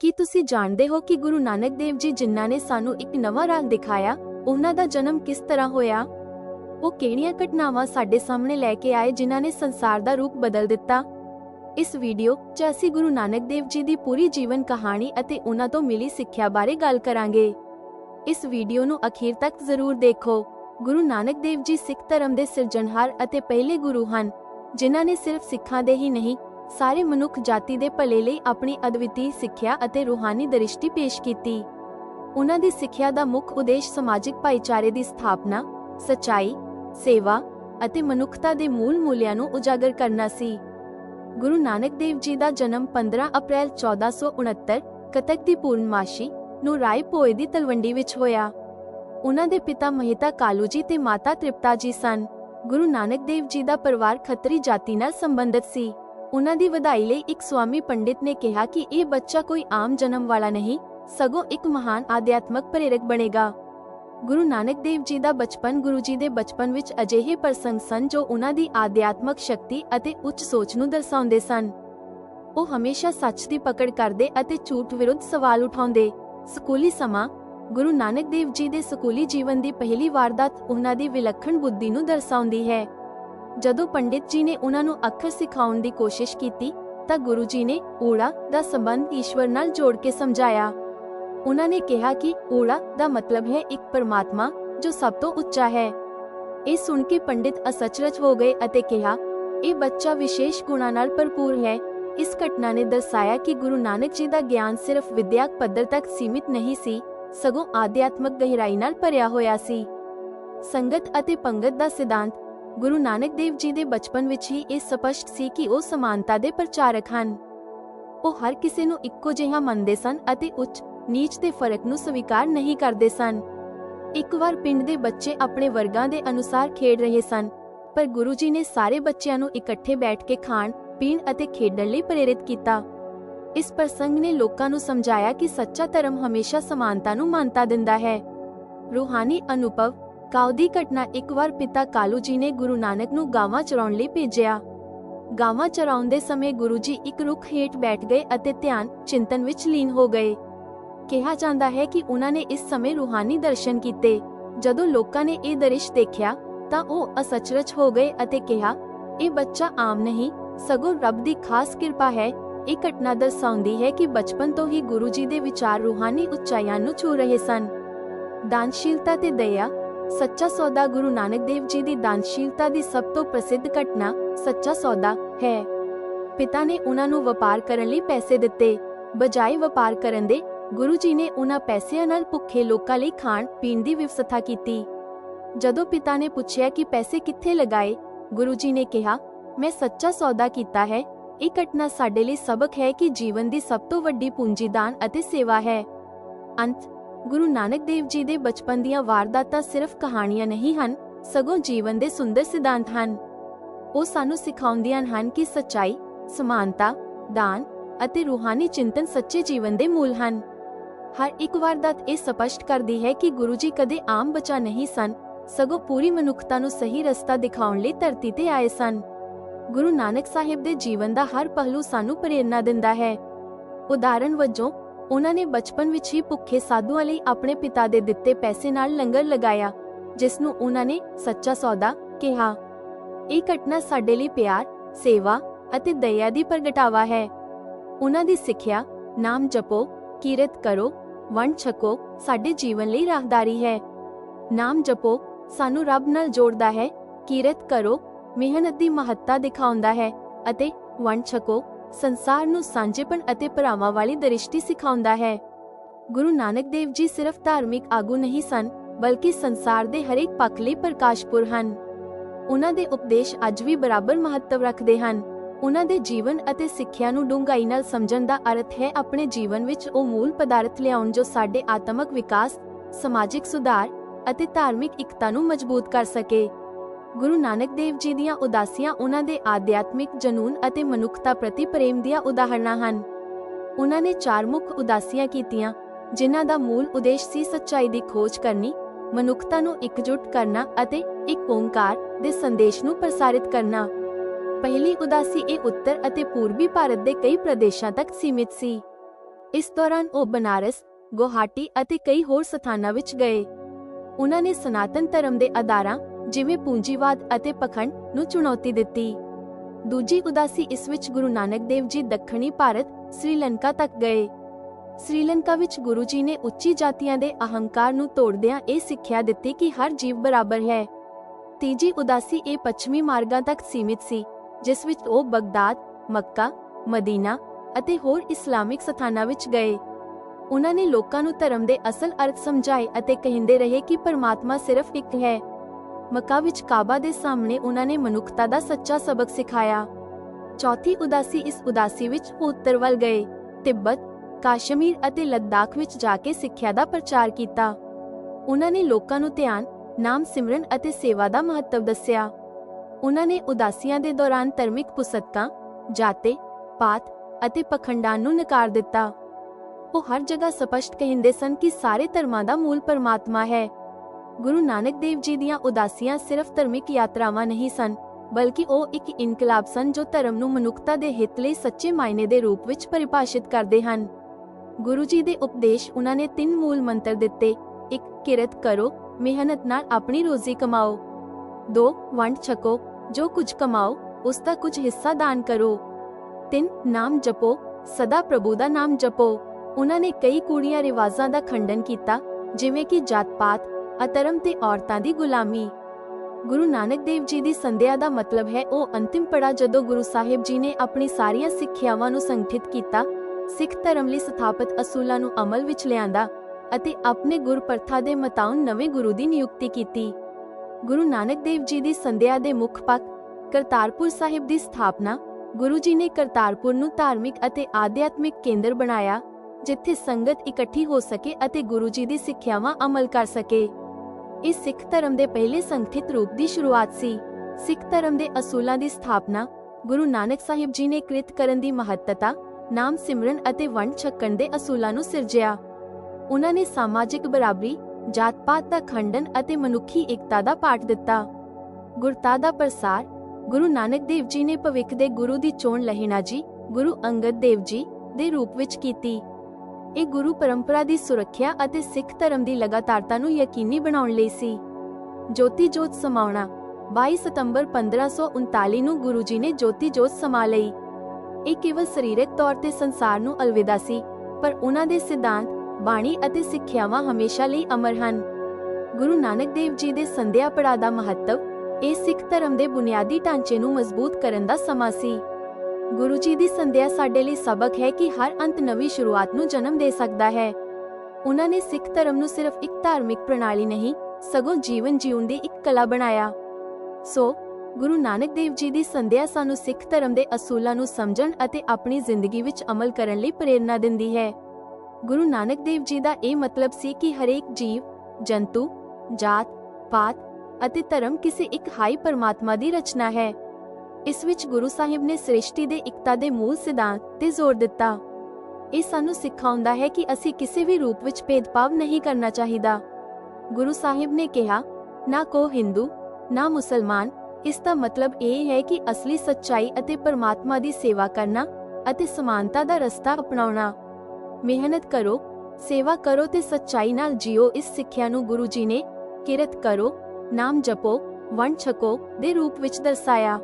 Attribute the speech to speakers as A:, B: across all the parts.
A: ਕੀ ਤੁਸੀਂ ਜਾਣਦੇ ਹੋ ਕਿ ਗੁਰੂ ਨਾਨਕ ਦੇਵ ਜੀ ਜਿਨ੍ਹਾਂ ਨੇ ਸਾਨੂੰ ਇੱਕ ਨਵਾਂ ਰਾਹ ਦਿਖਾਇਆ, ਉਹਨਾਂ ਦਾ ਜਨਮ ਕਿਸ ਤਰ੍ਹਾਂ ਹੋਇਆ? ਉਹ ਕਿਹੜੀਆਂ ਘਟਨਾਵਾਂ ਸਾਡੇ ਸਾਹਮਣੇ ਲੈ ਕੇ ਆਏ ਜਿਨ੍ਹਾਂ ਨੇ ਸੰਸਾਰ ਦਾ ਰੂਪ ਬਦਲ ਦਿੱਤਾ? ਇਸ ਵੀਡੀਓ 'ਚ ਅਸੀਂ ਗੁਰੂ ਨਾਨਕ ਦੇਵ ਜੀ ਦੀ ਪੂਰੀ ਜੀਵਨ ਕਹਾਣੀ ਅਤੇ ਉਹਨਾਂ ਤੋਂ ਮਿਲੀ ਸਿੱਖਿਆ ਬਾਰੇ ਗੱਲ ਕਰਾਂਗੇ। ਇਸ ਵੀਡੀਓ ਨੂੰ ਅਖੀਰ ਤੱਕ ਜ਼ਰੂਰ ਦੇਖੋ। ਗੁਰੂ ਨਾਨਕ ਦੇਵ ਜੀ ਸਿੱਖ ਧਰਮ ਦੇ ਸਿਰਜਣਹਾਰ ਅਤੇ ਪਹਿਲੇ ਗੁਰੂ ਹਨ, ਜਿਨ੍ਹਾਂ ਨੇ ਸਿਰਫ ਸਿੱਖਾਂ ਦੇ ਹੀ ਨਹੀਂ ਸਾਰੇ ਮਨੁੱਖ ਜਾਤੀ ਦੇ ਭਲੇ ਲਈ ਆਪਣੀ ਅਦਵਿਤੀ ਸਿੱਖਿਆ ਅਤੇ ਰੂਹਾਨੀ ਦ੍ਰਿਸ਼ਟੀ ਪੇਸ਼ ਕੀਤੀ। ਉਹਨਾਂ ਦੀ ਸਿੱਖਿਆ ਦਾ ਮੁੱਖ ਉਦੇਸ਼ ਸਮਾਜਿਕ ਭਾਈਚਾਰੇ ਦੀ ਸਥਾਪਨਾ, ਸਚਾਈ, ਸੇਵਾ ਅਤੇ ਮਨੁੱਖਤਾ ਦੇ ਮੂਲ ਮੂਲਿਆਂ ਨੂੰ ਉਜਾਗਰ ਕਰਨਾ ਸੀ। ਗੁਰੂ ਨਾਨਕ ਦੇਵ ਜੀ ਦਾ ਜਨਮ 15 ਅਪ੍ਰੈਲ 1469 ਕਤਕ ਦੀ ਪੂਰਨਮਾਸ਼ੀ ਨੂੰ ਰਾਏਪੋਏ ਦੀ ਤਲਵੰਡੀ ਵਿੱਚ ਹੋਇਆ। ਉਹਨਾਂ ਦੇ ਪਿਤਾ ਮਹਿਤਾ ਕਾਲੂ ਜੀ ਤੇ ਮਾਤਾ ਤ੍ਰਿਪਤਾ ਜੀ ਸਨ। ਗੁਰੂ ਨਾਨਕ ਦੇਵ ਜੀ ਦਾ ਪਰਿਵਾਰ ਖੱਤਰੀ ਜਾਤੀ ਨਾਲ ਸੰਬੰਧਿਤ ਸੀ। ਉਹਨਾਂ ਦੀ ਵਧਾਈ ਲਈ ਇੱਕ ਸਵਾਮੀ ਪੰਡਿਤ ਨੇ ਕਿਹਾ ਕਿ ਇਹ ਬੱਚਾ ਕੋਈ ਆਮ ਜਨਮ ਵਾਲਾ ਨਹੀਂ, ਸਗੋਂ ਇੱਕ ਮਹਾਨ ਆਧਿਆਤਮਕ ਪ੍ਰੇਰਕ ਬਣੇਗਾ। ਗੁਰੂ ਨਾਨਕ ਦੇਵ ਜੀ ਦਾ ਬਚਪਨ ਗੁਰੂ ਜੀ ਦੇ ਬਚਪਨ ਵਿੱਚ ਅਜਿਹੇ ਪ੍ਰਸੰਗ ਸਨ ਜੋ ਉਹਨਾਂ ਦੀ ਆਧਿਆਤਮਕ ਸ਼ਕਤੀ ਅਤੇ ਉੱਚ ਸੋਚ ਨੂੰ ਦਰਸਾਉਂਦੇ ਸਨ। ਉਹ ਹਮੇਸ਼ਾ ਸੱਚ ਦੀ ਪਕੜ ਕਰਦੇ ਅਤੇ ਝੂਠ ਵਿਰੁੱਧ ਸਵਾਲ ਉਠਾਉਂਦੇ। ਸਕੂਲੀ ਸਮਾਂ, ਗੁਰੂ ਨਾਨਕ ਦੇਵ ਜੀ ਦੇ ਸਕੂਲੀ ਜੀਵਨ ਦੀ ਪਹਿਲੀ ਵਾਰਦਾਤ ਉਹਨਾਂ ਦੀ ਵਿਲੱਖਣ ਬੁੱਧੀ ਨੂੰ ਦਰਸਾਉਂਦੀ ਹੈ। ਜਦੋਂ ਪੰਡਿਤ ਜੀ ਨੇ ਉਹਨਾਂ ਨੂੰ ਅੱਖਰ ਸਿਖਾਉਣ ਦੀ ਕੋਸ਼ਿਸ਼ ਕੀਤੀ, ਤਾਂ ਗੁਰੂ ਜੀ ਨੇ ਊੜਾ ਦਾ ਸੰਬੰਧ ਈਸ਼ਵਰ ਨਾਲ ਜੋੜ ਕੇ ਸਮਝਾਇਆ। ਉਹਨਾਂ ਨੇ ਕਿਹਾ ਕਿ ਊੜਾ ਦਾ ਮਤਲਬ ਹੈ ਇੱਕ ਪਰਮਾਤਮਾ ਜੋ ਸਭ ਤੋਂ ਉੱਚਾ ਹੈ। ਇਹ ਸੁਣ ਕੇ ਪੰਡਿਤ ਅਸਚਰਜ ਹੋ ਗਏ ਅਤੇ ਕਿਹਾ, ਇਹ ਬੱਚਾ ਵਿਸ਼ੇਸ਼ ਗੁਣਾਂ ਨਾਲ ਭਰਪੂਰ ਹੈ। ਇਸ ਘਟਨਾ ਨੇ ਦਰਸਾਇਆ ਕਿ ਗੁਰੂ ਨਾਨਕ ਜੀ ਦਾ ਗਿਆਨ ਸਿਰਫ ਵਿਦਿਅਕ ਪੱਧਰ ਤੱਕ ਸੀਮਿਤ ਨਹੀਂ ਸੀ, ਸਗੋਂ ਆਧਿਆਤਮਕ ਗਹਿਰਾਈ ਨਾਲ ਭਰਿਆ ਹੋਇਆ ਸੀ। ਸੰਗਤ ਅਤੇ ਪੰਗਤ ਦਾ ਸਿਧਾਂਤ ਗੁਰੂ ਨਾਨਕ ਦੇਵ ਜੀ ਦੇ ਬਚਪਨ ਵਿੱਚ ਹੀ ਇਹ ਸਪਸ਼ਟ ਸੀ ਕਿ ਉਹ ਸਮਾਨਤਾ ਦੇ ਪ੍ਰਚਾਰਕ ਹਨ। ਉਹ ਹਰ ਕਿਸੇ ਨੂੰ ਇੱਕੋ ਜਿਹਾ ਮੰਨਦੇ ਸਨ ਅਤੇ ਉੱਚ, ਨੀਚ ਦੇ ਫ਼ਰਕ ਨੂੰ ਸਵੀਕਾਰ ਨਹੀਂ ਕਰਦੇ ਸਨ। ਇੱਕ ਵਾਰ ਪਿੰਡ ਦੇ ਬੱਚੇ ਆਪਣੇ ਵਰਗਾਂ ਦੇ ਅਨੁਸਾਰ ਖੇਡ ਰਹੇ ਸਨ, ਪਰ ਗੁਰੂ ਜੀ ਨੇ ਸਾਰੇ ਬੱਚਿਆਂ ਨੂੰ ਇਕੱਠੇ ਬੈਠ ਕੇ ਖਾਣ, ਪੀਣ ਅਤੇ ਖੇਡਣ ਲਈ ਪ੍ਰੇਰਿਤ ਕੀਤਾ। ਇਸ ਪ੍ਰਸੰਗ ਨੇ ਲੋਕਾਂ ਨੂੰ ਸਮਝਾਇਆ ਕਿ ਸੱਚਾ ਧਰਮ ਹਮੇਸ਼ਾ ਸਮਾਨਤਾ ਨੂੰ ਮਾਨਤਾ ਦਿੰਦਾ ਹੈ। ਰੂਹਾਨੀ ਅਨੁਭਵ ਕਾਉ ਦੀ ਘਟਨਾ ਇੱਕ ਵਾਰ ਪਿਤਾ ਕਾਲੂ ਜੀ ਨੇ ਗੁਰੂ ਨਾਨਕ ਨੂੰ ਗਾਵਾਂ ਚਰਾਉਣ ਲਈ ਭੇਜਿਆ। ਗਾਵਾਂ ਚਰਾਉਂਦੇ ਸਮੇਂ ਗੁਰੂ ਜੀ ਇੱਕ ਰੁੱਖ ਹੇਠ ਬੈਠ ਗਏ ਅਤੇ ਧਿਆਨ, ਚਿੰਤਨ ਵਿੱਚ ਲੀਨ ਹੋ ਗਏ। ਕਿਹਾ ਜਾਂਦਾ ਹੈ ਕਿ ਉਹਨਾਂ ਨੇ ਇਸ ਸਮੇਂ ਰੂਹਾਨੀ ਦਰਸ਼ਨ ਕੀਤੇ। ਜਦੋਂ ਲੋਕਾਂ ਨੇ ਇਹ ਦ੍ਰਿਸ਼ ਦੇਖਿਆ, ਤਾਂ ਉਹ ਅਸਚਰਜ ਹੋ ਗਏ ਅਤੇ ਕਿਹਾ, ਇਹ ਬੱਚਾ ਆਮ ਨਹੀਂ, ਸਗੋਂ ਰੱਬ ਦੀ ਖਾਸ ਕਿਰਪਾ ਹੈ। ਇਹ ਘਟਨਾ ਦਰਸਾਉਂਦੀ ਹੈ ਕਿ ਬਚਪਨ ਤੋਂ ਹੀ ਗੁਰੂ ਜੀ ਦੇ ਵਿਚਾਰ ਰੂਹਾਨੀ ਉਚਾਈਆਂ ਨੂੰ ਛੂ ਰਹੇ ਸਨ। ਦਾਨਸ਼ੀਲਤਾ ਤੇ ਦਇਆ ਸੱਚਾ ਸੌਦਾ ਗੁਰੂ ਨਾਨਕ ਦੇਵ ਜੀ ਦੀ ਦਾਨਸ਼ੀਲਤਾ ਦੀ ਸਭ ਤੋਂ ਪ੍ਰਸਿੱਧ ਘਟਨਾ ਸੱਚਾ ਸੌਦਾ ਹੈ। ਪਿਤਾ ਨੇ ਉਹਨਾਂ ਨੂੰ ਵਪਾਰ ਕਰਨ ਲਈ ਪੈਸੇ ਦਿੱਤੇ। ਬਜਾਏ ਵਪਾਰ ਕਰਨ ਦੇ, ਗੁਰੂ ਜੀ ਨੇ ਉਹਨਾਂ ਪੈਸਿਆਂ ਨਾਲ ਭੁੱਖੇ ਲੋਕਾਂ ਲਈ ਖਾਣ ਪੀਣ ਦੀ ਵਿਵਸਥਾ ਕੀਤੀ। ਜਦੋਂ ਪਿਤਾ ਨੇ ਪੁੱਛਿਆ ਕਿ ਪੈਸੇ ਕਿੱਥੇ ਲਗਾਏ, ਗੁਰੂ ਜੀ ਨੇ ਕਿਹਾ, ਮੈਂ ਸੱਚਾ ਸੌਦਾ ਕੀਤਾ ਹੈ। ਇਹ ਘਟਨਾ ਸਾਡੇ ਲਈ ਸਬਕ ਹੈ ਕਿ ਜੀਵਨ ਦੀ ਸਭ ਤੋਂ ਵੱਡੀ ਪੂੰਜੀ ਦਾਨ ਅਤੇ ਸੇਵਾ ਹੈ। ਅੰਤ ਗੁਰੂ ਨਾਨਕ ਦੇਵ ਜੀ ਦੇ ਬਚਪਨ ਦੀਆਂ ਵਾਰਦਾਤਾਂ ਸਿਰਫ ਕਹਾਣੀਆਂ ਨਹੀਂ ਹਨ, ਸਗੋਂ ਜੀਵਨ ਦੇ ਸੁੰਦਰ ਸਿਧਾਂਤ ਹਨ। ਉਹ ਸਾਨੂੰ ਸਿਖਾਉਂਦੀਆਂ ਹਨ ਕਿ ਸੱਚਾਈ, ਸਮਾਨਤਾ, ਦਾਨ ਅਤੇ ਰੂਹਾਨੀ ਚਿੰਤਨ ਸੱਚੇ ਜੀਵਨ ਦੇ ਮੂਲ ਹਨ। ਹਰ ਇੱਕ ਵਾਰਦਾਤ ਇਹ ਸਪਸ਼ਟ ਕਰਦੀ ਹੈ ਕਿ ਗੁਰੂ ਜੀ ਕਦੇ ਆਮ ਬਚਾ ਨਹੀਂ ਸਨ, ਸਗੋਂ ਪੂਰੀ ਮਨੁੱਖਤਾ ਨੂੰ ਸਹੀ ਰਸਤਾ ਦਿਖਾਉਣ ਲਈ ਧਰਤੀ ਤੇ ਆਏ ਸਨ। ਗੁਰੂ ਨਾਨਕ ਸਾਹਿਬ ਦੇ ਜੀਵਨ ਦਾ ਹਰ ਪਹਿਲੂ ਸਾਨੂੰ ਪ੍ਰੇਰਣਾ ਦਿੰਦਾ ਹੈ। ਉਦਾਹਰਣ ਵਜੋਂ ਉਹਨਾਂ ਨੇ ਬਚਪਨ ਵਿੱਚ ਹੀ ਭੁੱਖੇ ਸਾਧੂਆਂ ਲਈ ਆਪਣੇ ਪਿਤਾ ਦੇ ਦਿੱਤੇ ਪੈਸੇ ਨਾਲ ਲੰਗਰ ਲਗਾਇਆ, ਜਿਸ ਨੂੰ ਉਹਨਾਂ ਨੇ ਸੱਚਾ ਸੌਦਾ ਕਿਹਾ। ਇਹ ਘਟਨਾ ਸਾਡੇ ਲਈ ਪਿਆਰ, ਸੇਵਾ ਅਤੇ ਦਇਆ ਦੀ ਪ੍ਰਗਟਾਵਾ ਹੈ। ਉਹਨਾਂ ਦੀ ਸਿੱਖਿਆ, ਨਾਮ ਜਪੋ, ਕੀਰਤ ਕਰੋ, ਵੰਡ ਛਕੋ ਸਾਡੇ ਜੀਵਨ ਲਈ ਰਾਹਦਾਰੀ ਹੈ। ਨਾਮ ਜਪੋ ਸਾਨੂੰ ਰੱਬ ਨਾਲ ਜੋੜਦਾ ਹੈ, ਕੀਰਤ ਕਰੋ, ਮਿਹਨਤ ਦੀ ਮਹੱਤਤਾ ਦਿਖਾਉਂਦਾ ਹੈ ਅਤੇ ਵੰਡ ਛਕੋ ਸੰਸਾਰ ਨੂੰ ਸਾਂਝੇਪਨ ਅਤੇ ਭਰਾਵਾਂ ਵਾਲੀ ਦ੍ਰਿਸ਼ਟੀ ਸਿਖਾਉਂਦਾ ਹੈ। ਗੁਰੂ ਨਾਨਕ ਦੇਵ ਜੀ ਸਿਰਫ ਧਾਰਮਿਕ ਆਗੂ ਨਹੀਂ ਸਨ, ਬਲਕਿ ਸੰਸਾਰ ਦੇ ਹਰੇਕ ਪੱਖ ਲਈ ਪ੍ਰਕਾਸ਼ਪੁਰ ਹਨ। ਉਹਨਾਂ ਦੇ ਉਪਦੇਸ਼ ਅੱਜ ਵੀ ਬਰਾਬਰ ਮਹੱਤਵ ਰੱਖਦੇ ਹਨ। ਉਹਨਾਂ ਦੇ ਜੀਵਨ ਅਤੇ ਸਿੱਖਿਆ ਨੂੰ ਡੂੰਘਾਈ ਨਾਲ ਸਮਝਣ ਦਾ ਅਰਥ ਹੈ ਆਪਣੇ ਜੀਵਨ ਵਿੱਚ ਉਹ ਮੂਲ ਪਦਾਰਥ ਲਿਆਉਣ ਜੋ ਸਾਡੇ ਆਤਮਿਕ ਵਿਕਾਸ, ਸਮਾਜਿਕ ਸੁਧਾਰ ਅਤੇ ਧਾਰਮਿਕ ਇਕਤਾ ਨੂੰ ਮਜ਼ਬੂਤ ਕਰ ਸਕੇ। ਗੁਰੂ ਨਾਨਕ ਦੇਵ ਜੀ ਦੀਆਂ ਉਦਾਸੀਆਂ ਉਹਨਾਂ ਦੇ ਆਧਿਆਤਮਿਕ ਜਨੂਨ ਅਤੇ ਮਨੁੱਖਤਾ ਪ੍ਰਤੀ ਪ੍ਰੇਮ ਦੀਆਂ ਉਦਾਹਰਣਾਂ ਹਨ। ਉਹਨਾਂ ਨੇ ਚਾਰ ਮੁੱਖ ਉਦਾਸੀਆਂ ਕੀਤੀਆਂ, ਜਿਨ੍ਹਾਂ ਦਾ ਮੂਲ ਉਦੇਸ਼ ਸੀ ਸੱਚਾਈ ਦੀ ਖੋਜ ਕਰਨੀ, ਮਨੁੱਖਤਾ ਨੂੰ ਇਕਜੁੱਟ ਕਰਨਾ ਅਤੇ ਇੱਕ ਓੰਕਾਰ ਦੇ ਸੰਦੇਸ਼ ਨੂੰ ਪ੍ਰਸਾਰਿਤ ਕਰਨਾ। ਪਹਿਲੀ ਉਦਾਸੀ ਇਹ ਉੱਤਰ ਅਤੇ ਪੂਰਬੀ ਭਾਰਤ ਦੇ ਕਈ ਪ੍ਰਦੇਸ਼ਾਂ ਤੱਕ ਸੀਮਿਤ ਸੀ। ਇਸ ਦੌਰਾਨ ਉਹ ਬਨਾਰਸ, ਗੁਹਾਟੀ ਅਤੇ ਕਈ ਹੋਰ ਸਥਾਨਾਂ ਵਿੱਚ ਗਏ। ਉਹਨਾਂ ਨੇ ਸਨਾਤਨ ਧਰਮ ਦੇ ਆਧਾਰਾਂ ਜਿਵੇਂ ਪੂੰਜੀਵਾਦ ਅਤੇ ਪਖੰਡ ਨੂੰ ਚੁਣੌਤੀ ਦਿੱਤੀ। ਦੂਜੀ ਉਦਾਸੀ ਇਸ ਵਿੱਚ ਗੁਰੂ ਨਾਨਕ ਦੇਵ ਜੀ ਦੱਖਣੀ ਭਾਰਤ, ਸ੍ਰੀਲੰਕਾ ਤੱਕ ਗਏ। ਸ੍ਰੀਲੰਕਾ ਵਿੱਚ ਗੁਰੂ ਜੀ ਨੇ ਉੱਚੀ ਜਾਤੀਆਂ ਦੇ ਅਹੰਕਾਰ ਨੂੰ ਤੋੜਦਿਆਂ ਇਹ ਸਿੱਖਿਆ ਦਿੱਤੀ ਕਿ ਹਰ ਜੀਵ ਬਰਾਬਰ ਹੈ। ਤੀਜੀ ਉਦਾਸੀ ਇਹ ਪੱਛਮੀ ਮਾਰਗਾਂ ਤੱਕ ਸੀਮਿਤ ਸੀ, ਜਿਸ ਵਿੱਚ ਉਹ ਬਗਦਾਦ, ਮੱਕਾ, ਮਦੀਨਾ ਅਤੇ ਹੋਰ ਇਸਲਾਮਿਕ ਸਥਾਨਾਂ ਵਿੱਚ ਗਏ। ਉਹਨਾਂ ਨੇ ਲੋਕਾਂ ਨੂੰ ਧਰਮ ਦੇ ਅਸਲ ਅਰਥ ਸਮਝਾਏ ਅਤੇ ਕਹਿੰਦੇ ਰਹੇ ਕਿ ਪਰਮਾਤਮਾ ਸਿਰਫ ਇੱਕ ਹੈ। ਮੱਕਾ ਵਿੱਚ ਕਾਬਾ ਦੇ ਸਾਹਮਣੇ ਉਹਨਾਂ ਨੇ ਮਨੁੱਖਤਾ ਦਾ ਸੱਚਾ ਸਬਕ ਸਿਖਾਇਆ। ਚੌਥੀ ਉਦਾਸੀ ਇਸ ਉਦਾਸੀ ਵਿੱਚ ਉਹ ਉੱਤਰ ਵੱਲ ਗਏ ਤਿੱਬਤ ਕਾਸ਼ਮੀਰ ਅਤੇ ਲੱਦਾਖ ਵਿੱਚ ਜਾ ਕੇ ਸਿੱਖਿਆ ਦਾ ਪ੍ਰਚਾਰ ਕੀਤਾ। ਉਹਨਾਂ ਨੇ ਲੋਕਾਂ ਨੂੰ ਧਿਆਨ, ਨਾਮ ਸਿਮਰਨ ਅਤੇ ਸੇਵਾ ਦਾ ਮਹੱਤਵ ਦੱਸਿਆ। ਉਹਨਾਂ ਨੇ ਉਦਾਸੀਆਂ ਦੇ ਦੌਰਾਨ ਧਰਮਿਕ ਪੁਸਤਕਾਂ, ਜਾਤੇ, ਪਾਤ ਅਤੇ ਪਖੰਡਾਂ ਨੂੰ ਨਕਾਰ ਦਿੱਤਾ। ਉਹ ਹਰ ਜਗ੍ਹਾ ਸਪਸ਼ਟ ਕਹਿੰਦੇ ਸਨ ਕਿ ਸਾਰੇ ਧਰਮਾਂ ਦਾ ਮੂਲ ਪਰਮਾਤਮਾ ਹੈ। ਗੁਰੂ ਨਾਨਕ ਦੇਵ ਜੀ ਦੀਆਂ ਉਦਾਸੀਆਂ ਸਿਰਫ ਧਰਮਿਕ ਯਾਤਰਾਵਾਂ ਨਹੀਂ ਸਨ, ਬਲਕਿ ਉਹ ਇੱਕ ਇਨਕਲਾਬ ਸਨ ਜੋ ਧਰਮ ਨੂੰ ਮਨੁੱਖਤਾ ਦੇ ਹਿੱਤ ਲਈ ਸੱਚੇ ਮਾਇਨੇ ਦੇ ਰੂਪ ਵਿੱਚ ਪਰਿਭਾਸ਼ਿਤ ਕਰਦੇ ਹਨ। ਗੁਰੂ ਜੀ ਦੇ ਉਪਦੇਸ਼ ਉਹਨਾਂ ਨੇ ਤਿੰਨ ਮੂਲ ਮੰਤਰ ਦਿੱਤੇ, ਇੱਕ ਕਿਰਤ ਕਰੋ, ਮਿਹਨਤ ਨਾਲ ਆਪਣੀ ਰੋਜ਼ੀ ਕਮਾਓ। ਦੋ, ਵੰਡ ਛਕੋ, ਜੋ ਕੁਝ ਕਮਾਓ, ਉਸ ਦਾ ਕੁਝ ਹਿੱਸਾ ਦਾਨ ਕਰੋ। ਤਿੰਨ, ਨਾਮ ਜਪੋ, ਸਦਾ ਪ੍ਰਭੂ ਦਾ ਨਾਮ ਜਪੋ। ਉਹਨਾਂ ਨੇ ਕਈ ਕੂੜੀਆਂ ਰਿਵਾਜ਼ਾਂ ਦਾ ਖੰਡਨ ਕੀਤਾ, ਜਿਵੇਂ ਕਿ ਜਾਤ-ਪਾਤ ਅਧਰਮ ਤੇ ਔਰਤਾਂ ਦੀ ਗੁਲਾਮੀ। ਗੁਰੂ ਨਾਨਕ ਦੇਵ ਜੀ ਦੀ ਸੰਧਿਆ ਦਾ ਮਤਲਬ ਹੈ ਉਹ ਅੰਤਿਮ ਪੜਾ ਜਦੋਂ ਗੁਰੂ ਸਾਹਿਬ ਜੀ ਨੇ ਆਪਣੀ ਸਾਰੀਆਂ ਸਿੱਖਿਆਵਾਂ ਨੂੰ ਸੰਗਠਿਤ ਕੀਤਾ, ਸਿੱਖ ਧਰਮ ਲਈ ਸਥਾਪਿਤ ਅਸੂਲਾਂ ਨੂੰ ਅਮਲ ਵਿੱਚ ਲਿਆਂਦਾ ਅਤੇ ਆਪਣੇ ਗੁਰਪ੍ਰਥਾ ਦੇ ਮਤਾਉਣ ਨਵੇਂ ਗੁਰੂ ਦੀ ਨਿਯੁਕਤੀ ਕੀਤੀ। ਗੁਰੂ ਨਾਨਕ ਦੇਵ ਜੀ ਦੀ ਸੰਧਿਆ ਦੇ ਮੁੱਖ ਪੱਖ, ਕਰਤਾਰਪੁਰ ਸਾਹਿਬ ਦੀ ਸਥਾਪਨਾ, ਗੁਰੂ ਜੀ ਨੇ ਕਰਤਾਰਪੁਰ ਨੂੰ ਧਾਰਮਿਕ ਅਤੇ ਆਧਿਆਤਮਿਕ ਕੇਂਦਰ ਬਣਾਇਆ, ਜਿੱਥੇ ਸੰਗਤ ਇਕੱਠੀ ਹੋ ਸਕੇ ਅਤੇ ਗੁਰੂ ਜੀ ਦੀ ਸਿੱਖਿਆਵਾਂ ਅਮਲ ਕਰ ਸਕੇ। ਇਸ ਸਿੱਖ ਧਰਮ ਦੇ ਪਹਿਲੇ ਸੰਗਠਿਤ ਰੂਪ ਦੀ ਸ਼ੁਰੂਆਤ ਸੀ। ਸਿੱਖ ਧਰਮ ਦੇ ਅਸੂਲਾਂ ਦੀ ਸਥਾਪਨਾ ਗੁਰੂ ਨਾਨਕ ਸਾਹਿਬ ਜੀ ਨੇ ਕ੍ਰਿਤ ਕਰਨ ਦੀ ਮਹੱਤਤਾ, ਨਾਮ ਸਿਮਰਨ ਅਤੇ ਵੰਡ ਛਕਣ ਦੇ ਅਸੂਲਾਂ ਨੂੰ ਸਿਰਜਿਆ। ਉਹਨਾਂ ਨੇ ਸਮਾਜਿਕ ਬਰਾਬਰੀ, ਜਾਤ-ਪਾਤ ਦਾ ਖੰਡਨ ਅਤੇ ਮਨੁੱਖੀ ਏਕਤਾ ਦਾ ਪਾਠ ਦਿੱਤਾ। ਗੁਰਤਾ ਦਾ ਪ੍ਰਸਾਰ, ਗੁਰੂ ਨਾਨਕ ਦੇਵ ਜੀ ਨੇ ਭਵਿੱਖ ਦੇ ਗੁਰੂ ਦੀ ਚੋਣ ਲਹਿਣਾ ਜੀ, ਗੁਰੂ ਅੰਗਦ ਦੇਵ ਜੀ ਦੇ ਰੂਪ ਵਿੱਚ ਕੀਤੀ। ਇਹ ਗੁਰੂ ਪਰੰਪਰਾ ਦੀ ਸੁਰੱਖਿਆ ਅਤੇ ਸਿੱਖ ਧਰਮ ਦੀ ਲਗਾਤਾਰਤਾ ਨੂੰ ਯਕੀਨੀ ਬਣਾਉਣ ਲਈ ਸੀ। ਜੋਤੀ ਜੋਤ ਸਮਾਉਣਾ। 22 ਸਤੰਬਰ 1539 ਨੂੰ ਗੁਰੂ ਜੀ ਨੇ ਜੋਤੀ ਜੋਤ ਸਮਾ ਲਈ। ਇਹ ਕੇਵਲ ਸਰੀਰਕ ਤੌਰ ਤੇ ਸੰਸਾਰ ਨੂੰ ਅਲਵਿਦਾ ਸੀ, ਪਰ ਉਹਨਾਂ ਦੇ ਸਿਧਾਂਤ, ਬਾਣੀ ਅਤੇ ਸਿੱਖਿਆਵਾਂ ਹਮੇਸ਼ਾ ਲਈ ਅਮਰ ਹਨ। ਗੁਰੂ ਨਾਨਕ ਦੇਵ ਜੀ ਦੇ ਸੰਧਿਆ ਪੜਾ ਦਾ ਮਹੱਤਵ, ਇਹ ਸਿੱਖ ਧਰਮ ਦੇ ਬੁਨਿਆਦੀ ਢਾਂਚੇ ਨੂੰ ਮਜ਼ਬੂਤ ਕਰਨ ਦਾ ਸਮਾਂ ਸੀ। ਗੁਰੂ ਜੀ ਦੀ ਸੰਧਿਆ ਸਾਡੇ ਲਈ ਸਬਕ ਹੈ ਕਿ ਹਰ ਅੰਤ ਨਵੀਂ ਸ਼ੁਰੂਆਤ ਨੂੰ ਜਨਮ ਦੇ ਸਕਦਾ ਹੈ। ਉਹਨਾਂ ਨੇ ਸਿੱਖ ਧਰਮ ਨੂੰ ਸਿਰਫ ਇੱਕ ਧਾਰਮਿਕ ਪ੍ਰਣਾਲੀ ਨਹੀਂ, ਸਗੋਂ ਜੀਵਨ ਜੀਉਣ ਦੀ ਇੱਕ ਕਲਾ ਬਣਾਇਆ। ਸੋ, ਗੁਰੂ ਨਾਨਕ ਦੇਵ ਜੀ ਦੀ ਸੰਧਿਆ ਸਾਨੂੰ ਸਿੱਖ ਧਰਮ ਦੇ ਅਸੂਲਾਂ ਨੂੰ ਸਮਝਣ ਅਤੇ ਆਪਣੀ ਜ਼ਿੰਦਗੀ ਵਿੱਚ ਅਮਲ ਕਰਨ ਲਈ ਪ੍ਰੇਰਣਾ ਦਿੰਦੀ ਹੈ। ਗੁਰੂ ਨਾਨਕ ਦੇਵ ਜੀ ਦਾ ਇਹ ਮਤਲਬ ਸੀ ਕਿ ਹਰੇਕ ਜੀਵ, ਜੰਤੂ, ਜਾਤ, ਪਾਤ ਅਤੇ ਧਰਮ ਕਿਸੇ ਇੱਕ ਹਾਈ ਪਰਮਾਤਮਾ ਦੀ ਰਚਨਾ ਹੈ। ਇਸ ਵਿੱਚ ਗੁਰੂ ਸਾਹਿਬ ਨੇ ਸ੍ਰਿਸ਼ਟੀ ਦੇ ਇਕਤਾ ਦੇ ਮੂਲ ਸਿਧਾਂਤ ਤੇ ਜ਼ੋਰ ਦਿੱਤਾ। ਇਹ ਸਾਨੂੰ ਸਿਖਾਉਂਦਾ ਹੈ ਕਿ ਅਸੀਂ ਕਿਸੇ ਵੀ ਰੂਪ ਵਿੱਚ ਭੇਦਭਾਵ ਨਹੀਂ ਕਰਨਾ ਚਾਹੀਦਾ। ਗੁਰੂ ਸਾਹਿਬ ਨੇ ਕਿਹਾ, ਨਾ ਕੋ ਹਿੰਦੂ, ਨਾ ਮੁਸਲਮਾਨ, ਇਸ ਦਾ ਮਤਲਬ ਇਹ ਹੈ ਕਿ ਅਸਲੀ ਸੱਚਾਈ ਅਤੇ ਪਰਮਾਤਮਾ ਦੀ ਸੇਵਾ ਕਰਨਾ ਅਤੇ ਸਮਾਨਤਾ ਦਾ ਰਸਤਾ ਅਪਣਾਉਣਾ। ਮਿਹਨਤ ਕਰੋ, ਸੇਵਾ ਕਰੋ ਤੇ ਸੱਚਾਈ ਨਾਲ ਜਿਓ। ਇਸ ਸਿੱਖਿਆ ਨੂੰ ਗੁਰੂ ਜੀ ਨੇ ਕਿਰਤ ਕਰੋ, ਨਾਮ ਜਪੋ, ਵੰਡ ਛਕੋ ਦੇ ਰੂਪ ਵਿੱਚ ਦਰਸਾਇਆ।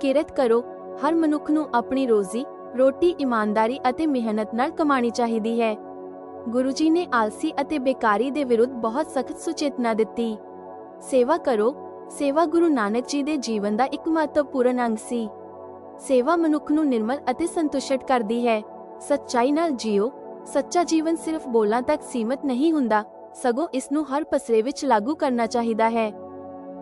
A: ਕਿਰਤ ਕਰੋ। ਹਰ ਮਨੁੱਖ ਨੂੰ ਆਪਣੀ ਰੋਜ਼ੀ, ਰੋਟੀ ਇਮਾਨਦਾਰੀ ਅਤੇ ਮਿਹਨਤ ਨਾਲ ਕਮਾਣੀ ਚਾਹੀਦੀ ਹੈ। ਗੁਰੂ ਜੀ ਨੇ ਆਲਸੀ ਅਤੇ ਬੇਕਾਰੀ ਦੇ ਵਿਰੁੱਧ ਬਹੁਤ ਸਖਤ ਸੁਚੇਤਨਾ ਦਿੱਤੀ। ਸੇਵਾ ਕਰੋ। ਸੇਵਾ ਗੁਰੂ ਨਾਨਕ ਜੀ ਦੇ ਜੀਵਨ ਦਾ ਇੱਕ ਮਹੱਤਵਪੂਰਨ ਅੰਗ ਸੀ। ਸੇਵਾ ਮਨੁੱਖ ਨੂੰ ਨਿਰਮਲ ਅਤੇ ਸੰਤੁਸ਼ਟ ਕਰਦੀ ਹੈ। ਸੱਚਾਈ ਨਾਲ ਜੀਓ। ਸੱਚਾ ਜੀਵਨ ਸਿਰਫ ਬੋਲਾਂ ਤੱਕ ਸੀਮਤ ਨਹੀਂ ਹੁੰਦਾ। ਸਗੋਂ ਇਸ ਨੂੰ ਹਰ ਪਸਰੇ ਵਿੱਚ ਲਾਗੂ ਕਰਨਾ ਚਾਹੀਦਾ ਹੈ।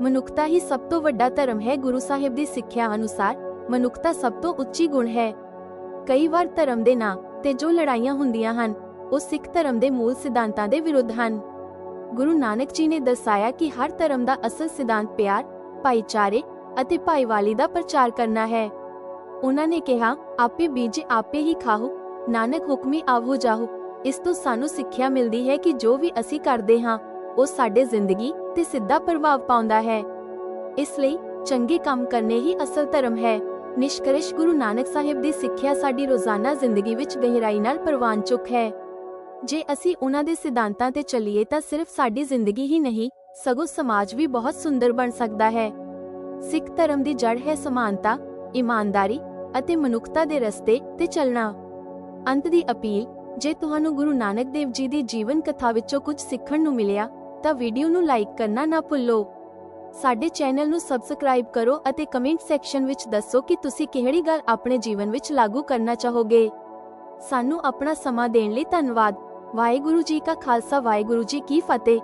A: ਮਨੁੱਖਤਾ ਹੀ ਸਭ ਤੋਂ ਵੱਡਾ ਧਰਮ ਹੈ ਗੁਰੂ ਸਾਹਿਬ ਦੀ ਸਿੱਖਿਆ ਅਨੁਸਾਰ। ਮਨੁੱਖਤਾ ਸਭ ਤੋਂ ਉੱਚੀ ਗੁਣ ਹੈ। ਕਈ ਵਾਰ ਧਰਮ ਦੇ ਨਾਂ ਤੇ ਜੋ ਲੜਾਈਆਂ ਹੁੰਦੀਆਂ ਹਨ, ਉਹ ਸਿੱਖ ਧਰਮ ਦੇ ਮੂਲ ਸਿਧਾਂਤਾਂ ਦੇ ਵਿਰੁੱਧ ਹਨ। ਗੁਰੂ ਨਾਨਕ ਜੀ ਨੇ ਦਰਸਾਇਆ ਕਿ ਹਰ ਧਰਮ ਦਾ ਅਸਲ ਸਿਧਾਂਤ ਪਿਆਰ, ਭਾਈਚਾਰੇ ਅਤੇ ਭਾਈਵਾਲੀ ਦਾ ਪ੍ਰਚਾਰ ਕਰਨਾ ਹੈ। ਉਹਨਾਂ ਨੇ ਕਿਹਾ, ਆਪੇ ਬੀਜ ਆਪੇ ਹੀ ਖਾਓ, ਨਾਨਕ ਹੁਕਮੀ ਆਵੋ ਜਾਹੋ ਇਸ ਤੋਂ ਸਾਨੂੰ ਸਿੱਖਿਆ ਮਿਲਦੀ ਹੈ ਕਿ ਜੋ ਵੀ ਅਸੀਂ ਕਰਦੇ ਹਾਂ ਉਹ ਸਾਡੇ ਜ਼ਿੰਦਗੀ ਤੇ ਸਿੱਧਾ ਪ੍ਰਭਾਵ ਪਾਉਂਦਾ ਹੈ। ਇਸ ਲਈ ਚੰਗੇ ਕੰਮ ਕਰਨੇ ਹੀ ਅਸਲ ਧਰਮ ਹੈ। ਨਿਸ਼ਕਰਿਸ਼ ਗੁਰੂ ਨਾਨਕ ਸਾਹਿਬ ਦੀ ਸਿੱਖਿਆ ਸਾਡੀ ਰੋਜ਼ਾਨਾ ਜ਼ਿੰਦਗੀ ਵਿੱਚ ਗਹਿਰਾਈ ਨਾਲ ਪ੍ਰਵਾਨ ਹੈ। ਜੇ ਅਸੀਂ ਉਹਨਾਂ ਦੇ ਸਿਧਾਂਤਾਂ ਤੇ ਚੱਲੀਏ ਤਾਂ ਸਿਰਫ ਸਾਡੀ ਜ਼ਿੰਦਗੀ ਹੀ ਨਹੀਂ, ਸਗੋਂ ਸਮਾਜ ਵੀ ਬਹੁਤ ਸੁੰਦਰ ਬਣ ਸਕਦਾ ਹੈ। ਸਿੱਖ ਧਰਮ ਦੀ ਜੜ ਹੈ ਸਮਾਨਤਾ, ਇਮਾਨਦਾਰੀ ਅਤੇ ਮਨੁੱਖਤਾ ਦੇ ਰਸਤੇ ਤੇ ਚੱਲਣਾ। ਅੰਤ ਦੀ ਅਪੀਲ, ਜੇ ਤੁਹਾਨੂੰ ਗੁਰੂ ਨਾਨਕ ਦੇਵ ਜੀ ਦੀ ਜੀਵਨ ਕਥਾ ਵਿੱਚੋਂ ਕੁਝ ਸਿੱਖਣ ਨੂੰ ਮਿਲਿਆ ਤਾਂ ਵੀਡੀਓ ਨੂੰ ਲਾਈਕ ਕਰਨਾ ਨਾ ਭੁੱਲੋ। ਸਾਡੇ ਚੈਨਲ ਨੂੰ ਸਬਸਕ੍ਰਾਈਬ ਕਰੋ ਅਤੇ ਕਮੈਂਟ ਸੈਕਸ਼ਨ ਵਿੱਚ ਦੱਸੋ ਕਿ ਤੁਸੀਂ ਕਿਹੜੀ ਗੱਲ ਆਪਣੇ ਜੀਵਨ ਵਿੱਚ ਲਾਗੂ ਕਰਨਾ ਚਾਹੋਗੇ। ਸਾਨੂੰ ਆਪਣਾ ਸਮਾਂ ਦੇਣ ਲਈ ਧੰਨਵਾਦ। ਵਾਹਿਗੁਰੂ ਜੀ ਕਾ ਖਾਲਸਾ, ਵਾਹਿਗੁਰੂ ਜੀ ਕੀ ਫਤਿਹ।